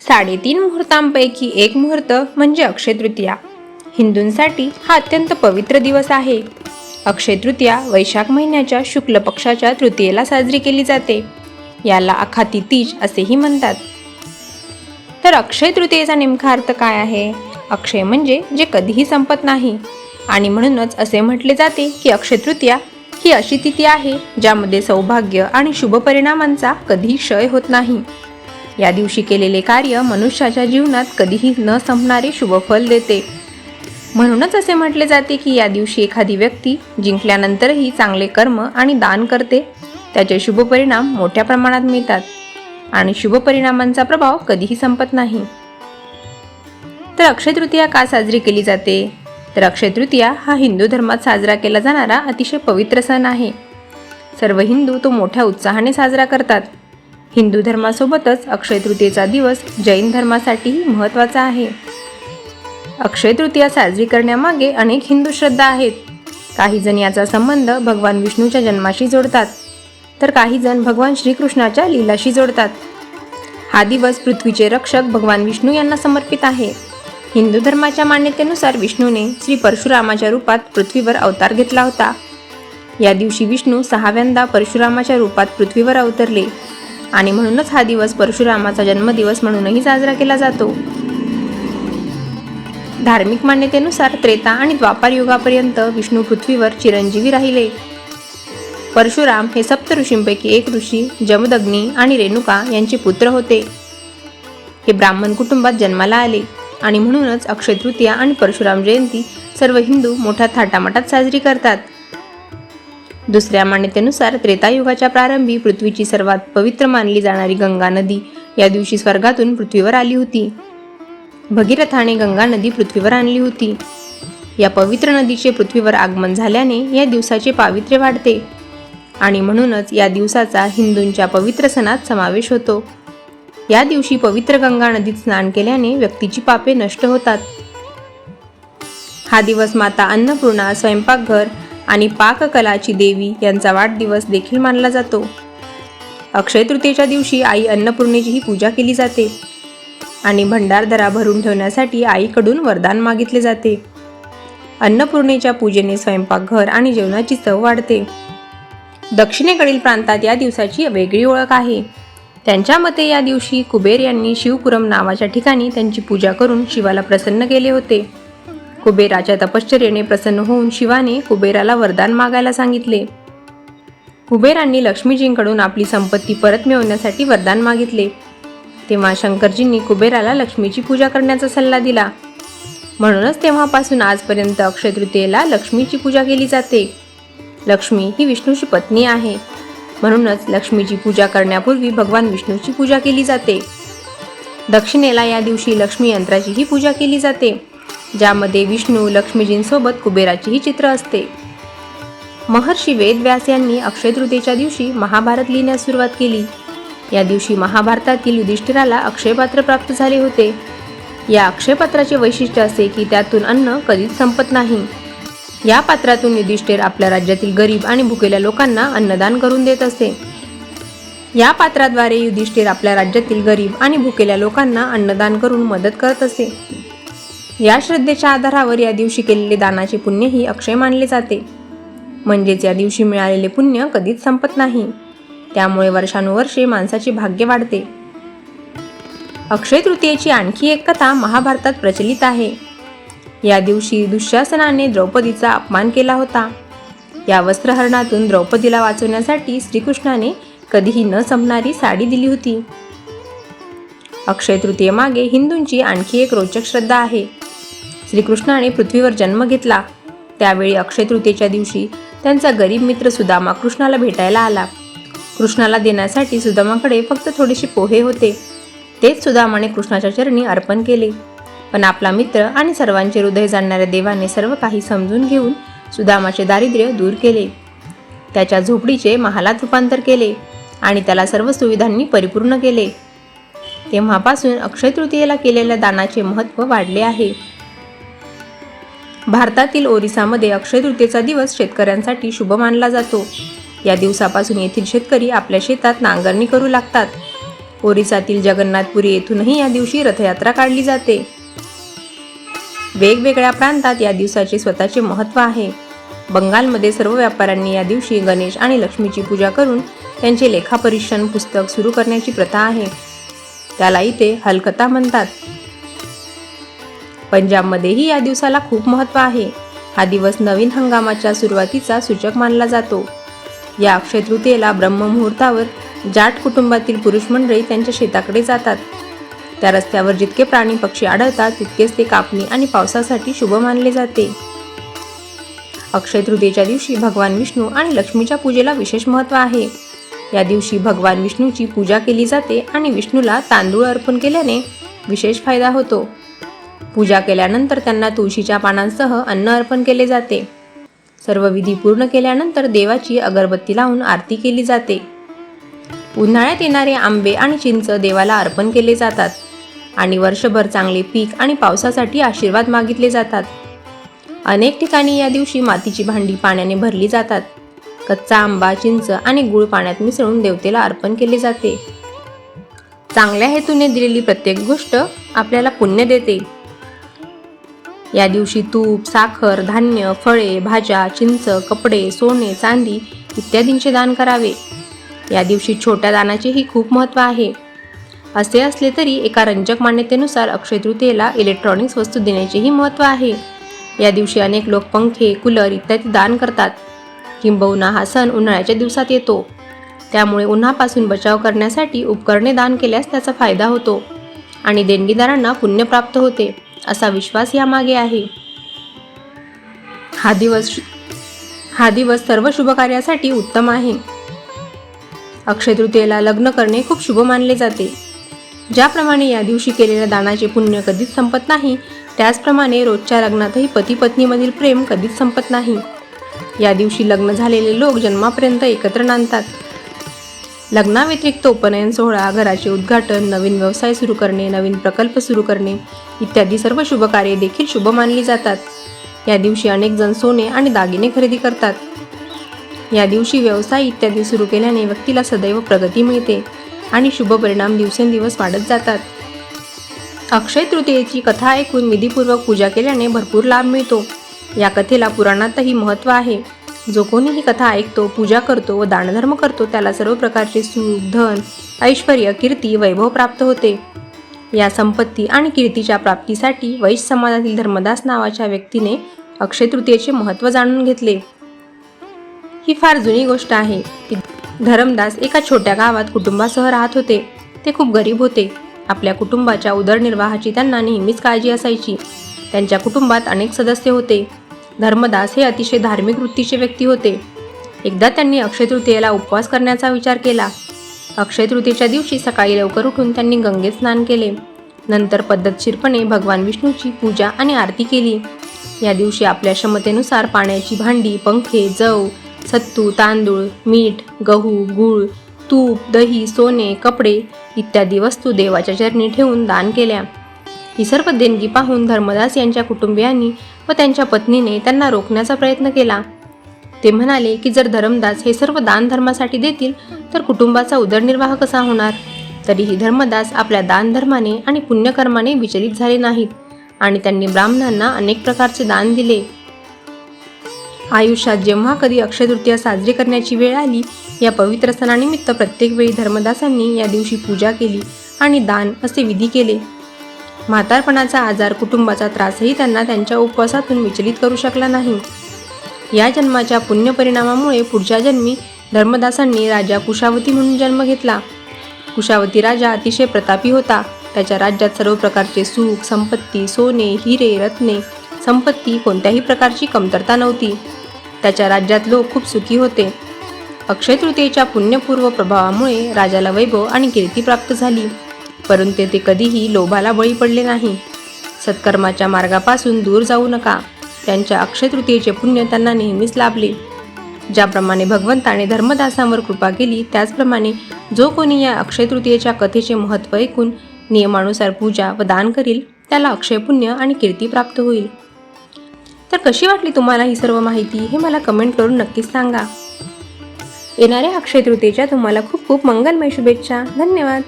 साडेतीन मुहूर्तांपैकी एक मुहूर्त म्हणजे अक्षय तृतीया. हिंदूंसाठी हा अत्यंत पवित्र दिवस आहे. अक्षय तृतीया वैशाख महिन्याच्या शुक्ल पक्षाच्या तृतीयेला साजरी केली जाते. याला अखाती तीज असेही म्हणतात. तर अक्षय तृतीयेचा नेमका अर्थ काय आहे? अक्षय म्हणजे जे कधीही संपत नाही. आणि म्हणूनच असे म्हटले जाते की अक्षय तृतीया ही अशी तिथी आहे ज्यामध्ये सौभाग्य आणि शुभ परिणामांचा कधीही क्षय होत नाही. या दिवशी केलेले कार्य मनुष्याच्या जीवनात कधीही न संपणारे शुभफल देते. म्हणूनच असे म्हटले जाते की या दिवशी एखादी व्यक्ती जिंकल्यानंतरही चांगले कर्म आणि दान करते. त्याचे शुभ परिणाम मोठ्या प्रमाणात मिळतात आणि शुभ परिणामांचा प्रभाव कधीही संपत नाही. तर अक्षय तृतीया का साजरी केली जाते? तर अक्षय तृतीया हा हिंदू धर्मात साजरा केला जाणारा अतिशय पवित्र सण आहे. सर्व हिंदू तो मोठ्या उत्साहाने साजरा करतात. हिंदू धर्मासोबतच अक्षय तृतीयेचा दिवस जैन धर्मासाठीही महत्त्वाचा आहे. अक्षय तृतीया साजरी करण्यामागे अनेक हिंदू श्रद्धा आहेत. काही जण याचा संबंध भगवान विष्णूच्या जन्माशी जोडतात तर काही जण भगवान श्रीकृष्णाच्या लीलाशी जोडतात. हा दिवस पृथ्वीचे रक्षक भगवान विष्णू यांना समर्पित आहे. हिंदू धर्माच्या मान्यतेनुसार विष्णूने श्री परशुरामाच्या रूपात पृथ्वीवर अवतार घेतला होता. या दिवशी विष्णू सहाव्यांदा परशुरामाच्या रूपात पृथ्वीवर अवतरले. आणि म्हणूनच हा दिवस परशुरामाचा जन्मदिवस म्हणूनही साजरा केला जातो. धार्मिक मान्यतेनुसार त्रेता आणि द्वापार युगापर्यंत विष्णू पृथ्वीवर चिरंजीवी राहिले. परशुराम हे सप्त ऋषींपैकी एक ऋषी जमदग्नी आणि रेणुका यांचे पुत्र होते. हे ब्राह्मण कुटुंबात जन्माला आले आणि म्हणूनच अक्षय तृतीया आणि परशुराम जयंती सर्व हिंदू मोठ्या थाटामाटात साजरी करतात. दुसऱ्या मान्यतेनुसार त्रेतायुगाच्या प्रारंभी पृथ्वीची सर्वात पवित्र मानली जाणारी गंगा नदी या दिवशी स्वर्गातून पृथ्वीवर आली होती. भगीरथाने गंगा नदी पृथ्वीवर आणली होती. या पवित्र नदीचे पृथ्वीवर आगमन झाल्याने या दिवसाचे पावित्र्य वाढते आणि म्हणूनच या दिवसाचा हिंदूंच्या पवित्र सणात समावेश होतो. या दिवशी पवित्र गंगा नदीत स्नान केल्याने व्यक्तीची पापे नष्ट होतात. हा दिवस माता अन्नपूर्णा स्वयंपाकघर आणि पाककलाची देवी यांचा वाढदिवस देखील मानला जातो. अक्षय तृतीयेच्या दिवशी आई अन्नपूर्णेचीही पूजा केली जाते आणि भंडारदरा भरून ठेवण्यासाठी आईकडून वरदान मागितले जाते. अन्नपूर्णेच्या पूजेने स्वयंपाकघर आणि जेवणाची चव वाढते. दक्षिणेकडील प्रांतात या दिवसाची वेगळी ओळख आहे. त्यांच्या मते या दिवशी कुबेर यांनी शिवपुरम नावाच्या ठिकाणी त्यांची पूजा करून शिवाला प्रसन्न केले होते. कुबेराच्या तपश्चर्येने प्रसन्न होऊन शिवाने कुबेराला वरदान मागायला सांगितले. कुबेरांनी लक्ष्मीजींकडून आपली संपत्ती परत मिळवण्यासाठी वरदान मागितले. तेव्हा शंकरजींनी कुबेराला लक्ष्मीची पूजा करण्याचा सल्ला दिला. म्हणूनच तेव्हापासून आजपर्यंत अक्षय तृतीयेला लक्ष्मीची पूजा केली जाते. लक्ष्मी ही विष्णूची पत्नी आहे. म्हणूनच लक्ष्मीची पूजा करण्यापूर्वी भगवान विष्णूची पूजा केली जाते. दक्षिणेला या दिवशी लक्ष्मी यंत्राचीही पूजा केली जाते. ज्यामध्ये विष्णू लक्ष्मीजींसोबत कुबेराचीही चित्र असते. महर्षी वेदव्यास यांनी अक्षय तृतीयेच्या दिवशी महाभारत लिहिण्यास सुरुवात केली. या दिवशी महाभारतातील युधिष्ठिराला अक्षयपात्र प्राप्त झाले होते. या अक्षयपात्राचे वैशिष्ट्य असे की त्यातून अन्न कधीच संपत नाही. या पात्रातून युधिष्ठिर आपल्या राज्यातील गरीब आणि भुकेल्या लोकांना अन्नदान करून देत असे. या पात्राद्वारे युधिष्ठिर आपल्या राज्यातील गरीब आणि भुकेल्या लोकांना अन्नदान करून मदत करत असे. या श्रद्धेच्या आधारावर या दिवशी केलेले दानाचे पुण्यही अक्षय मानले जाते. म्हणजेच या दिवशी मिळालेले पुण्य कधीच संपत नाही. त्यामुळे वर्षानुवर्षे माणसाचे भाग्य वाढते. अक्षय तृतीयेची आणखी एक कथा महाभारतात प्रचलित आहे. या दिवशी दुःशासनाने द्रौपदीचा अपमान केला होता. या वस्त्रहरणातून द्रौपदीला वाचवण्यासाठी श्रीकृष्णाने कधीही न संपणारी साडी दिली होती. अक्षय तृतीयेमागे हिंदूंची आणखी एक रोचक श्रद्धा आहे. श्रीकृष्णाने पृथ्वीवर जन्म घेतला. त्यावेळी अक्षय तृतीयेच्या दिवशी त्यांचा गरीब मित्र सुदामा कृष्णाला भेटायला आला. कृष्णाला देण्यासाठी सुदामाकडे फक्त थोडेसे पोहे होते. तेच सुदामाने कृष्णाच्या चरणी अर्पण केले. पण आपला मित्र आणि सर्वांचे हृदय जाणणाऱ्या देवाने सर्व काही समजून घेऊन सुदामाचे दारिद्र्य दूर केले. त्याच्या झोपडीचे महालात रूपांतर केले आणि त्याला सर्व सुविधांनी परिपूर्ण केले. तेव्हापासून अक्षय तृतीयेला केलेल्या दानाचे महत्त्व वाढले आहे. भारतातील ओरिसामध्ये अक्षय तृतीयेचा दिवस शेतकऱ्यांसाठी शुभ मानला जातो. या दिवसापासून येथील शेतकरी आपल्या शेतात नांगरणी करू लागतात. ओरिसातील जगन्नाथपुरी येथूनही या दिवशी रथयात्रा काढली जाते. वेगवेगळ्या प्रांतात या दिवसाचे स्वतःचे महत्त्व आहे. बंगालमध्ये सर्व व्यापाऱ्यांनी या दिवशी गणेश आणि लक्ष्मीची पूजा करून त्यांचे लेखापरीक्षण पुस्तक सुरू करण्याची प्रथा आहे. त्याला इथे हलकता म्हणतात. पंजाबमध्येही या दिवसाला खूप महत्त्व आहे. हा दिवस नवीन हंगामाच्या सुरुवातीचा सूचक मानला जातो. या अक्षय तृतीयेला ब्रह्ममुहूर्तावर जाट कुटुंबातील पुरुष मंडळी त्यांच्या शेताकडे जातात. त्या रस्त्यावर जितके प्राणी पक्षी आढळतात तितकेच ते कापणी आणि पावसासाठी शुभ मानले जाते. अक्षय तृतीयेच्या दिवशी भगवान विष्णू आणि लक्ष्मीच्या पूजेला विशेष महत्त्व आहे. या दिवशी भगवान विष्णूची पूजा केली जाते आणि विष्णूला तांदूळ अर्पण केल्याने विशेष फायदा होतो. पूजा केल्यानंतर त्यांना तुळशीच्या पानांसह अन्न अर्पण केले जाते. सर्व विधी पूर्ण केल्यानंतर देवाची अगरबत्ती लावून आरती केली जाते. उन्हाळ्यात येणारे आंबे आणि चिंच देवाला अर्पण केले जातात आणि वर्षभर चांगले पीक आणि पावसासाठी आशीर्वाद मागितले जातात. अनेक ठिकाणी या दिवशी मातीची भांडी पाण्याने भरली जातात. कच्चा आंबा चिंच आणि गुळ पाण्यात मिसळून देवतेला अर्पण केले जाते. चांगल्या हेतूने दिलेली प्रत्येक गोष्ट आपल्याला पुण्य देते. या दिवशी तूप साखर धान्य फळे भाज्या चिंच कपडे सोने चांदी इत्यादींचे दान करावे. या दिवशी छोट्या दानाचेही खूप महत्त्व आहे. असे असले तरी एका रंजक मान्यतेनुसार अक्षय तृतीयेला इलेक्ट्रॉनिक्स वस्तू देण्याचेही महत्त्व आहे. या दिवशी अनेक लोक पंखे कूलर इत्यादी दान करतात. किंबहुना हा सण उन्हाळ्याच्या दिवसात येतो. त्यामुळे उन्हापासून बचाव करण्यासाठी उपकरणे दान केल्यास त्याचा फायदा होतो आणि देणगीदारांना पुण्य प्राप्त होते. असा विश्वास यामागे आहे. हा दिवस हा दिवस सर्व शुभ कार्यासाठी उत्तम आहे. अक्षय तृतीयेला लग्न करणे खूप शुभ मानले जाते. ज्याप्रमाणे या दिवशी केलेल्या दानाचे पुण्य कधीच संपत नाही त्याचप्रमाणे रोजच्या लग्नातही पती पत्नीमधील प्रेम कधीच संपत नाही. या दिवशी लग्न झालेले लोक जन्मापर्यंत एकत्र नांदतात. लग्नाव्यतिरिक्त उपनयन सोहळा घराचे उद्घाटन नवीन व्यवसाय सुरू करणे नवीन प्रकल्प सुरू करणे इत्यादी सर्व शुभकार्ये देखील शुभ मानली जातात. या दिवशी अनेक जण सोने आणि दागिने खरेदी करतात. या दिवशी व्यवसाय इत्यादी सुरू केल्याने व्यक्तीला सदैव प्रगती मिळते आणि शुभ परिणाम दिवसेंदिवस वाढत जातात. अक्षय तृतीयेची कथा ऐकून विधीपूर्वक पूजा केल्याने भरपूर लाभ मिळतो. या कथेला पुराणातही महत्त्व आहे. जो कोणी ही कथा ऐकतो पूजा करतो व दानधर्म करतो त्याला सर्व प्रकारचे सुख धन ऐश्वर कीर्ती वैभव प्राप्त होते. या संपत्ती आणि कीर्तीच्या प्राप्तीसाठी वैश्य समाजातील धर्मदास नावाच्या व्यक्तीने अक्षय तृतीयेचे महत्त्व जाणून घेतले. ही फार जुनी गोष्ट आहे. की धरमदास एका छोट्या गावात कुटुंबासह राहत होते. ते खूप गरीब होते. आपल्या कुटुंबाच्या उदरनिर्वाहाची त्यांना नेहमीच काळजी असायची. त्यांच्या कुटुंबात अनेक सदस्य होते. धर्मदास हे अतिशय धार्मिक वृत्तीचे व्यक्ती होते. एकदा त्यांनी अक्षय तृतीयेला उपवास करण्याचा विचार केला. अक्षय तृतीयेच्या दिवशी सकाळी लवकर उठून त्यांनी गंगेत स्नान केले. नंतर पद्धतशीरपणे भगवान विष्णूची पूजा आणि आरती केली. या दिवशी आपल्या क्षमतेनुसार पाण्याची भांडी पंखे जव सत्तू तांदूळ मीठ गहू गूळ तूप दही सोने कपडे इत्यादी वस्तू देवाच्या चरणी ठेवून दान केल्या. ही सर्व देणगी पाहून धर्मदास यांच्या कुटुंबियांनी व त्यांच्या पत्नीने त्यांना रोखण्याचा प्रयत्न केला. ते म्हणाले की जर धर्मदास हे सर्व दान धर्मासाठी देतील तर कुटुंबाचा उदरनिर्वाह कसा होणार? तरीही धर्मदास आपल्या दानधर्माने आणि पुण्यकर्माने विचलित झाले नाहीत आणि त्यांनी ब्राह्मणांना अनेक प्रकारचे दान दिले. आयुष्यात जेव्हा कधी अक्षयतृतीया साजरी करण्याची वेळ आली या पवित्र सणानिमित्त प्रत्येक वेळी धर्मदासांनी या दिवशी पूजा केली आणि दान असे विधी केले. म्हातारपणाचा आजार कुटुंबाचा त्रासही त्यांना त्यांच्या उपवासातून विचलित करू शकला नाही. या जन्माच्या पुण्य परिणामामुळे पुढच्या जन्मी धर्मदासांनी राजा कुशावती म्हणून जन्म घेतला. कुशावती राजा अतिशय प्रतापी होता. त्याच्या राज्यात सर्व प्रकारचे सुख संपत्ती सोने हिरे रत्ने संपत्ती कोणत्याही प्रकारची कमतरता नव्हती. त्याच्या राज्यात लोक खूप सुखी होते. अक्षय तृतीयेच्या पुण्यपूर्व प्रभावामुळे राजाला वैभव आणि कीर्ती प्राप्त झाली. परंतु ते कधीही लोभाला बळी पडले नाही. सत्कर्माच्या मार्गापासून दूर जाऊ नका. त्यांच्या अक्षय तृतीयेचे पुण्य त्यांना नेहमीच लाभले. ज्याप्रमाणे भगवंताने धर्मदासांवर कृपा केली त्याचप्रमाणे जो कोणी या अक्षयतृतीयेच्या कथेचे महत्त्व ऐकून नियमानुसार पूजा व दान करील त्याला अक्षय पुण्य आणि कीर्ती प्राप्त होईल. तर कशी वाटली तुम्हाला ही सर्व माहिती हे मला कमेंट करून नक्कीच सांगा. येणाऱ्या अक्षय तृतीयेच्या तुम्हाला खूप खूप मंगलमय शुभेच्छा. धन्यवाद.